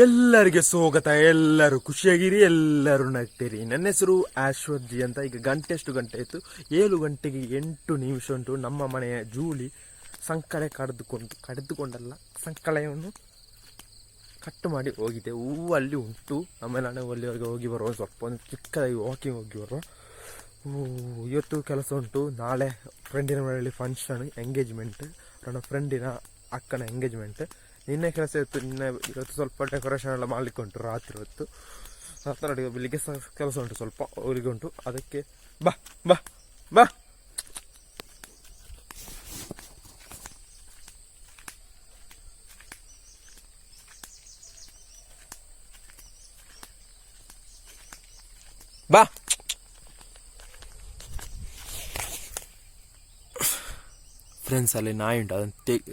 ಎಲ್ಲರಿಗೆ ಸ್ವಾಗತ, ಎಲ್ಲರೂ ಖುಷಿಯಾಗಿರಿ, ಎಲ್ಲರೂ ನಗ್ತೀರಿ. ನನ್ನ ಹೆಸರು ಆಶ್ವರ್ಜಿ ಅಂತ. ಈಗ ಗಂಟೆ ಎಷ್ಟು ಗಂಟೆ ಆಯಿತು. ಏಳು ಗಂಟೆಗೆ ಎಂಟು ನಿಮಿಷ ಉಂಟು. ನಮ್ಮ ಮನೆಯ ಜೂಲಿ ಸಂಕಳೆ ಕಡಿದುಕೊಂಡು, ಕಡಿದುಕೊಂಡಲ್ಲ ಸಂಕಳೆಯನ್ನು ಕಟ್ ಮಾಡಿ ಹೋಗಿದೆ. ಹೂವು ಅಲ್ಲಿ ಉಂಟು. ಆಮೇಲೆ ನಾನು ಅಲ್ಲಿವರೆಗೆ ಹೋಗಿ ಬರುವ ಸ್ವಲ್ಪ ಒಂದು ಚಿಕ್ಕದಾಗಿ ವಾಕಿಂಗ್ ಹೋಗಿ ಬರುವ. ಇವತ್ತು ಕೆಲಸ ಉಂಟು. ನಾಳೆ ಫ್ರೆಂಡಿನ ಮನೆಯಲ್ಲಿ ಫಂಕ್ಷನ್ ಎಂಗೇಜ್ಮೆಂಟ್ ನನ್ನ ಫ್ರೆಂಡಿನ ಅಕ್ಕನ ಎಂಗೇಜ್ಮೆಂಟ್ ನಿನ್ನೆ ಕೆಲಸ ಇತ್ತು, ನಿನ್ನೆ ಇವತ್ತು ಸ್ವಲ್ಪ ಡೆಕೋರೇಷನ್ ಎಲ್ಲ ಮಾಡ್ಲಿಕ್ಕೆ ಉಂಟು, ರಾತ್ರಿ ಹೊತ್ತು. ರಾತ್ರಿ ಬೆಳಿಗ್ಗೆ ಸಹ ಕೆಲಸ ಉಂಟು ಸ್ವಲ್ಪ ಅವರಿಗೆ ಉಂಟು. ಅದಕ್ಕೆ ಬಾ ಬಾ ಬಾ. ಬಾ. ಫ್ರೆಂಡ್ಸ್ ಅಲ್ಲಿ ನಾಯಿ ಉಂಟು, ಅದನ್ನು ತೆಗ್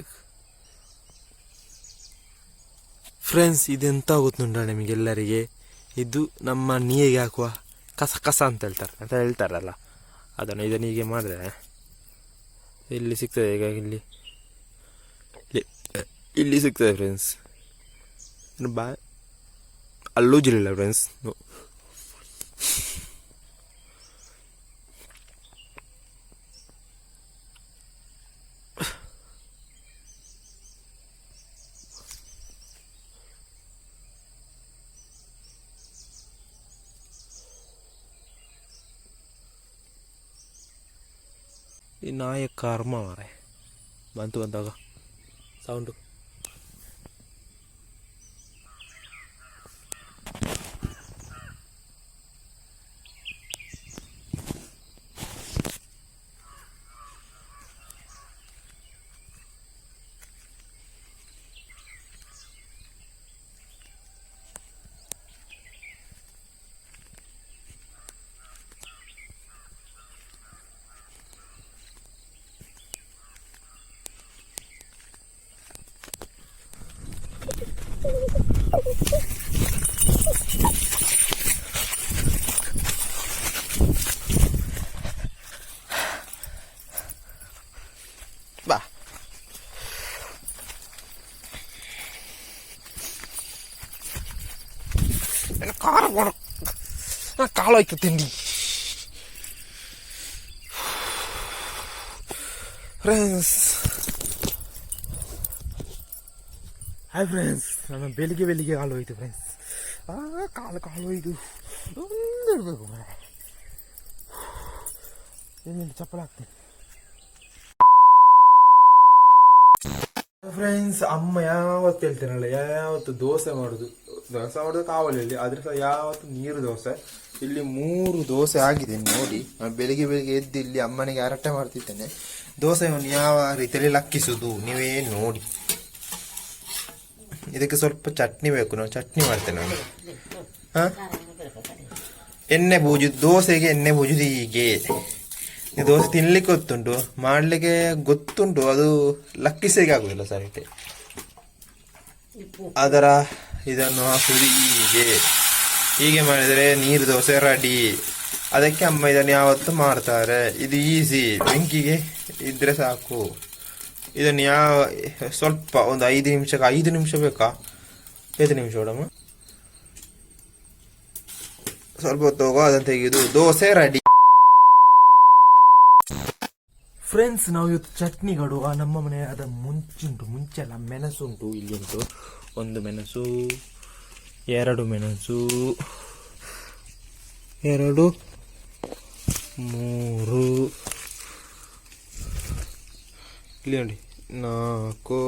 ಫ್ರೆಂಡ್ಸ್ ಇದೆಂತ ಗೊತ್ತುಂಟ ನಿಮಗೆಲ್ಲರಿಗೆ? ಇದು ನಮ್ಮ ನೀರಿಗೆ ಹಾಕುವ ಕಸ ಕಸ ಅಂತ ಹೇಳ್ತಾರೆ, ಅಂತ ಹೇಳ್ತಾರಲ್ಲ. ಅದನ್ನು ಇದನ್ನು ಹೀಗೆ ಮಾಡಿದ್ರೆ ಇಲ್ಲಿ ಸಿಗ್ತದೆ, ಈಗ ಇಲ್ಲಿ. ಇಲ್ಲಿ- ಇಲ್ಲಿ ಸಿಗ್ತದೆ ಫ್ರೆಂಡ್ಸ್ ಬಾ, ಅಲ್ಲೂ ಜಿಲ್ಲ ಫ್ರೆಂಡ್ಸ್ ಈ ನಾಯ ಕರ್ಮ ಮಾರೆ ಬಂತು ಬಂದಾಗ ಸೌಂಡು ಖಾರ ಮಾಡು ಕಾಳಾಯ್ತು ತಿಂಡಿ ಫ್ರೆಂಡ್ಸ್ ಹಾಯ್ ಫ್ರೆಂಡ್ಸ್ ನಾನು ಬೆಳಿಗ್ಗೆ ಬೆಳಿಗ್ಗೆ ಕಾಲು ಹೋಯ್ತು ಫ್ರೆಂಡ್ಸ್ ಆ ಕಾಲು ಕಾಲು ಹೋಯ್ತು ಇರಬೇಕು ಇನ್ನೊಂದು ಚಪ್ಪಲ ಹಾಕ್ತೀನಿ ಫ್ರೆಂಡ್ಸ್ ಅಮ್ಮ ಯಾವತ್ತು ಹೇಳ್ತೇನಲ್ಲ ಯಾವತ್ತು ದೋಸೆ ಮಾಡುದು ದೋಸೆ ಮಾಡುದು ಕಾವಲಿಯಲ್ಲಿ ಅದ್ರ ಸಹ ಯಾವತ್ತು ನೀರು ದೋಸೆ ಇಲ್ಲಿ ಮೂರು ದೋಸೆ ಆಗಿದೆ ನೋಡಿ. ನಾನು ಬೆಳಿಗ್ಗೆ ಬೆಳಿಗ್ಗೆ ಎದ್ದು ಇಲ್ಲಿ ಅಮ್ಮನಿಗೆ ಹರಟೆ ಮಾಡ್ತಿದ್ದೇನೆ. ದೋಸೆಯನ್ನು ಯಾವ ರೀತಿಯಲ್ಲಿ ಲಕ್ಕಿಸುದು ನೀವೇ ನೋಡಿ. ಇದಕ್ಕೆ ಸ್ವಲ್ಪ ಚಟ್ನಿ ಬೇಕು ನಾವು ಚಟ್ನಿ ಮಾಡ್ತೇನೆ ನಾನು. ಹಾ? ಎಣ್ಣೆ ಬೂಜು ದೋಸೆಗೆ ಎಣ್ಣೆ ಬೂಜುದು ಹೀಗೆ. ದೋಸೆ ತಿನ್ಲಿಕ್ಕೆ ಗೊತ್ತುಂಟು ಮಾಡ್ಲಿಕ್ಕೆ ಗೊತ್ತುಂಟು ಅದು ಲಕ್ಕಿಸಿಗೆ ಆಗುದಿಲ್ಲ ಸರಿಟೆ ಅದರ ಇದನ್ನು ಹಾಕುವುದು ಹೀಗೆ. ಹೀಗೆ ಮಾಡಿದರೆ ನೀರು, ದೋಸೆ, ರೆಡಿ. ಅದಕ್ಕೆ ಅಮ್ಮ ಇದನ್ನು ಯಾವತ್ತು ಮಾಡ್ತಾರೆ ಇದು ಈಸಿ. ಬೆಂಕಿಗೆ ಇದ್ರೆ ಸಾಕು. ಇದನ್ನು ಯಾವ, ಸ್ವಲ್ಪ ಒಂದು ಐದು ನಿಮಿಷಕ್ಕೆ, ಐದು ನಿಮಿಷ ಬೇಕಾ? ಐದು ನಿಮಿಷ ಮೇಡಮ್? ಸ್ವಲ್ಪ ಹೊತ್ತು ಹೋಗೋ, ಅದನ್ನು ತೆಗೆದು. ದೋಸೆ, ರೆಡಿ. ಫ್ರೆಂಡ್ಸ್ ನಾವು ಇವತ್ತು ಚಟ್ನಿಗಳು ನಮ್ಮ ಮನೆ ಅದ ಮುಂಚುಂಟು ಮುಂಚೆ ಅಲ್ಲ ಮೆಣಸುಂಟು ಇಲ್ಲಿ ಉಂಟು ಒಂದು ಮೆಣಸು, ಎರಡು ಮೆಣಸು, ಎರಡು, ಮೂರು, ಇಲ್ಲಿ ನೋಡಿ, ನಾಲ್ಕು